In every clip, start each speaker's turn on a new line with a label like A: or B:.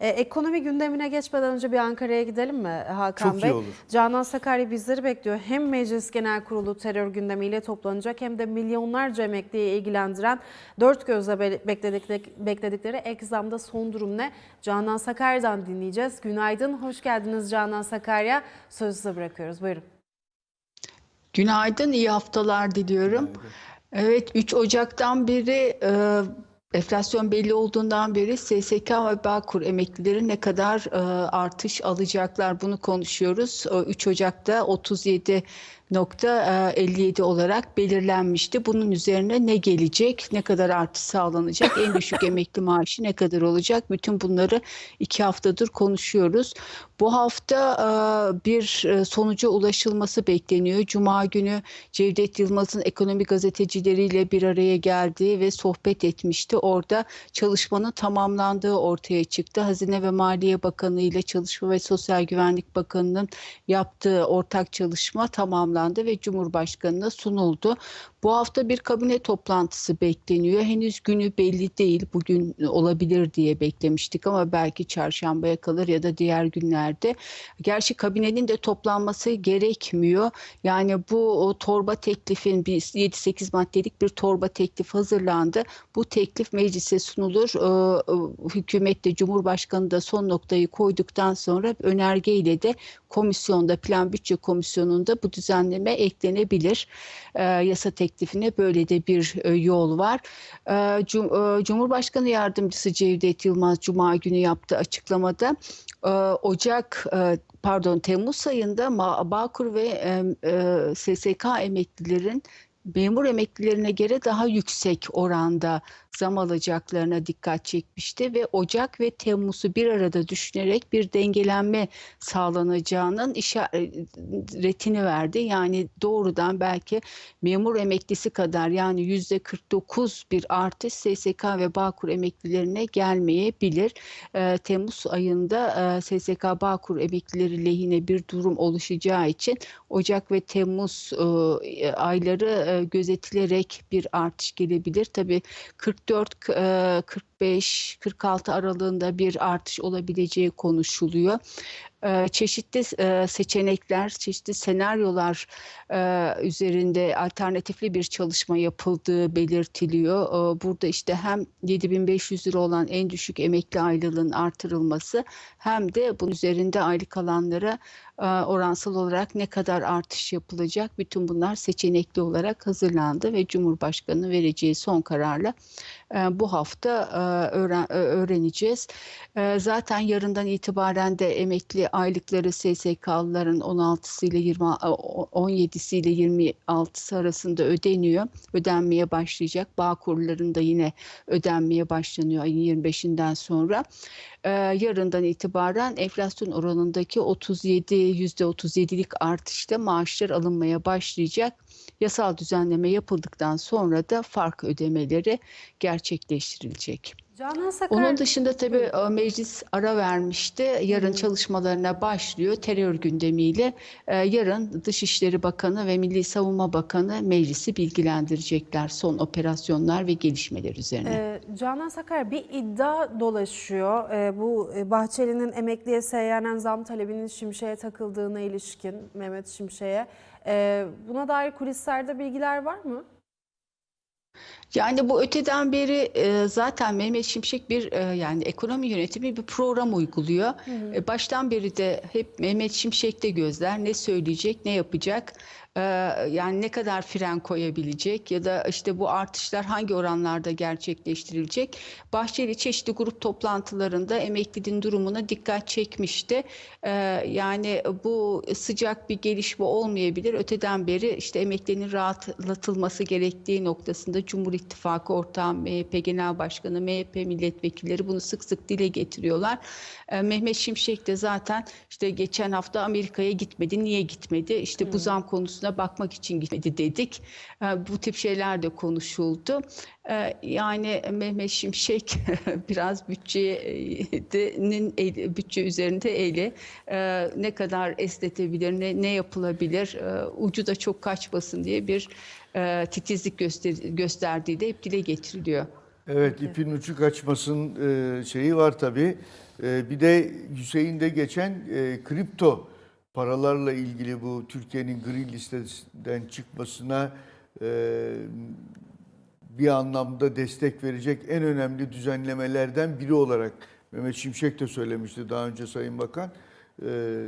A: E, ekonomi gündemine geçmeden önce bir Ankara'ya gidelim mi Hakan
B: Çok iyi
A: Bey?
B: olur.
A: Canan Sakarya bizleri bekliyor. Hem Meclis Genel Kurulu terör gündemiyle toplanacak hem de milyonlarca emekliyi ilgilendiren dört gözle be- bekledik, bekledikleri ek zamda son durum ne? Canan Sakarya'dan dinleyeceğiz. Günaydın, hoş geldiniz Canan Sakarya. Sözü size bırakıyoruz. Buyurun.
C: Günaydın, iyi haftalar diliyorum. Evet, 3 Ocak'tan beri e, enflasyon belli olduğundan beri SSK ve Bağkur emeklileri ne kadar e, artış alacaklar bunu konuşuyoruz. E, 3 Ocak'ta 37.57 olarak belirlenmişti. Bunun üzerine ne gelecek, ne kadar artış sağlanacak, en düşük emekli maaşı ne kadar olacak? Bütün bunları iki haftadır konuşuyoruz. Bu hafta e, bir e, sonuca ulaşılması bekleniyor. Cuma günü Cevdet Yılmaz'ın ekonomi gazetecileriyle bir araya geldiği ve sohbet etmişti. Orada çalışmanın tamamlandığı ortaya çıktı. Hazine ve Maliye Bakanı ile Çalışma ve Sosyal Güvenlik Bakanı'nın yaptığı ortak çalışma tamamlandı ve Cumhurbaşkanı'na sunuldu. Bu hafta bir kabine toplantısı bekleniyor. Henüz günü belli değil. Bugün olabilir diye beklemiştik ama belki çarşambaya kalır ya da diğer günlerde. Gerçi kabinenin de toplanması gerekmiyor. Yani bu o torba teklifin bir 7-8 maddelik bir torba teklif hazırlandı. Bu teklif meclise sunulur. Ee, Hükümet de Cumhurbaşkanı da son noktayı koyduktan sonra önergeyle de komisyonda Plan Bütçe Komisyonu'nda bu düzenleme eklenebilir. Ee, yasa teklifine böyle de bir e, yol var. Cum- e, Cumhurbaşkanı Yardımcısı Cevdet Yılmaz Cuma günü yaptığı açıklamada e, Ocak e, pardon Temmuz ayında Bağkur ve e, e, SSK emeklilerin memur emeklilerine göre daha yüksek oranda zam alacaklarına dikkat çekmişti ve Ocak ve Temmuz'u bir arada düşünerek bir dengelenme sağlanacağının işaretini verdi. Yani doğrudan belki memur emeklisi kadar yani yüzde 49 bir artış SSK ve Bağkur emeklilerine gelmeyebilir. Ee, Temmuz ayında e, SSK Bağkur emeklileri lehine bir durum oluşacağı için Ocak ve Temmuz e, ayları e, gözetilerek bir artış gelebilir. Tabii 44 e, 45 46 aralığında bir artış olabileceği konuşuluyor. E, Çeşitli e, seçenekler, çeşitli senaryolar e, üzerinde alternatifli bir çalışma yapıldığı belirtiliyor. E, Burada işte hem 7500 lira olan en düşük emekli aylığının artırılması hem de bunun üzerinde aylık alanlara e, oransal olarak ne kadar artış yapılacak bütün bunlar seçenekli olarak hazırlandı ve Cumhurbaşkanı vereceği son kararla bu hafta e, e, öğreneceğiz. E, Zaten yarından itibaren de emekli aylıkları SSK'lıların 16'sı ile 20 17'si ile 26'sı arasında ödeniyor. Ödenmeye başlayacak. Bağkurların da yine ödenmeye başlanıyor ayın 25'inden sonra. Ee, yarından itibaren enflasyon oranındaki 37 %37'lik artışta maaşlar alınmaya başlayacak. Yasal düzenleme yapıldıktan sonra da fark ödemeleri gerçekleştirilecek.
A: Canan Sakarya...
C: Onun dışında tabii e, meclis ara vermişti. Yarın çalışmalarına başlıyor terör gündemiyle. E, Yarın Dışişleri Bakanı ve Milli Savunma Bakanı meclisi bilgilendirecekler son operasyonlar ve gelişmeler üzerine.
A: Ee, Canan Sakar bir iddia dolaşıyor. Ee, bu e, Bahçeli'nin emekliye seyyanen zam talebinin Şimşek'e takıldığına ilişkin Mehmet Şimşek'e. Ee, buna dair kulislerde bilgiler var mı?
C: Yani bu öteden beri e, zaten Mehmet Şimşek bir e, yani ekonomi yönetimi bir program uyguluyor. E, baştan beri de hep Mehmet Şimşek'te gözler ne söyleyecek, ne yapacak, yani ne kadar fren koyabilecek ya da işte bu artışlar hangi oranlarda gerçekleştirilecek. Bahçeli çeşitli grup toplantılarında emeklinin durumuna dikkat çekmişti. Yani bu sıcak bir gelişme olmayabilir. Öteden beri işte emeklinin rahatlatılması gerektiği noktasında Cumhur İttifakı ortağı MHP Genel Başkanı, MHP milletvekilleri bunu sık sık dile getiriyorlar. E, Mehmet Şimşek de zaten işte geçen hafta Amerika'ya gitmedi. Niye gitmedi? İşte bu zam konusuna bakmak için gitmedi dedik. E, bu tip şeyler de konuşuldu. E, yani Mehmet Şimşek biraz bütçenin bütçe üzerinde eli e, ne kadar esnetebilir, ne, ne yapılabilir, e, ucu da çok kaçmasın diye bir e, titizlik göster gösterdiği de hep dile getiriliyor.
B: Evet ipin ucu kaçmasın şeyi var tabii. Bir de Hüseyin'de geçen kripto paralarla ilgili bu Türkiye'nin gri listesinden çıkmasına bir anlamda destek verecek en önemli düzenlemelerden biri olarak Mehmet Şimşek de söylemişti daha önce Sayın Bakan. Ee,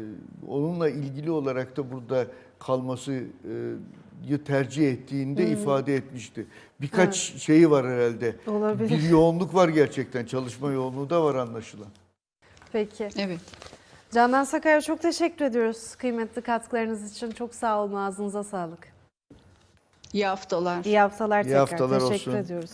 B: onunla ilgili olarak da burada kalması e, tercih ettiğinde ifade etmişti. Birkaç şeyi var herhalde.
A: Olabilir.
B: Bir yoğunluk var gerçekten. Çalışma yoğunluğu da var anlaşılan.
A: Peki.
C: Evet.
A: Candan Sakay'a çok teşekkür ediyoruz kıymetli katkılarınız için. Çok sağ olun. Ağzınıza sağlık.
C: İyi haftalar.
A: İyi haftalar
B: İyi
A: tekrar.
B: haftalar
A: teşekkür
B: olsun.
A: ediyoruz.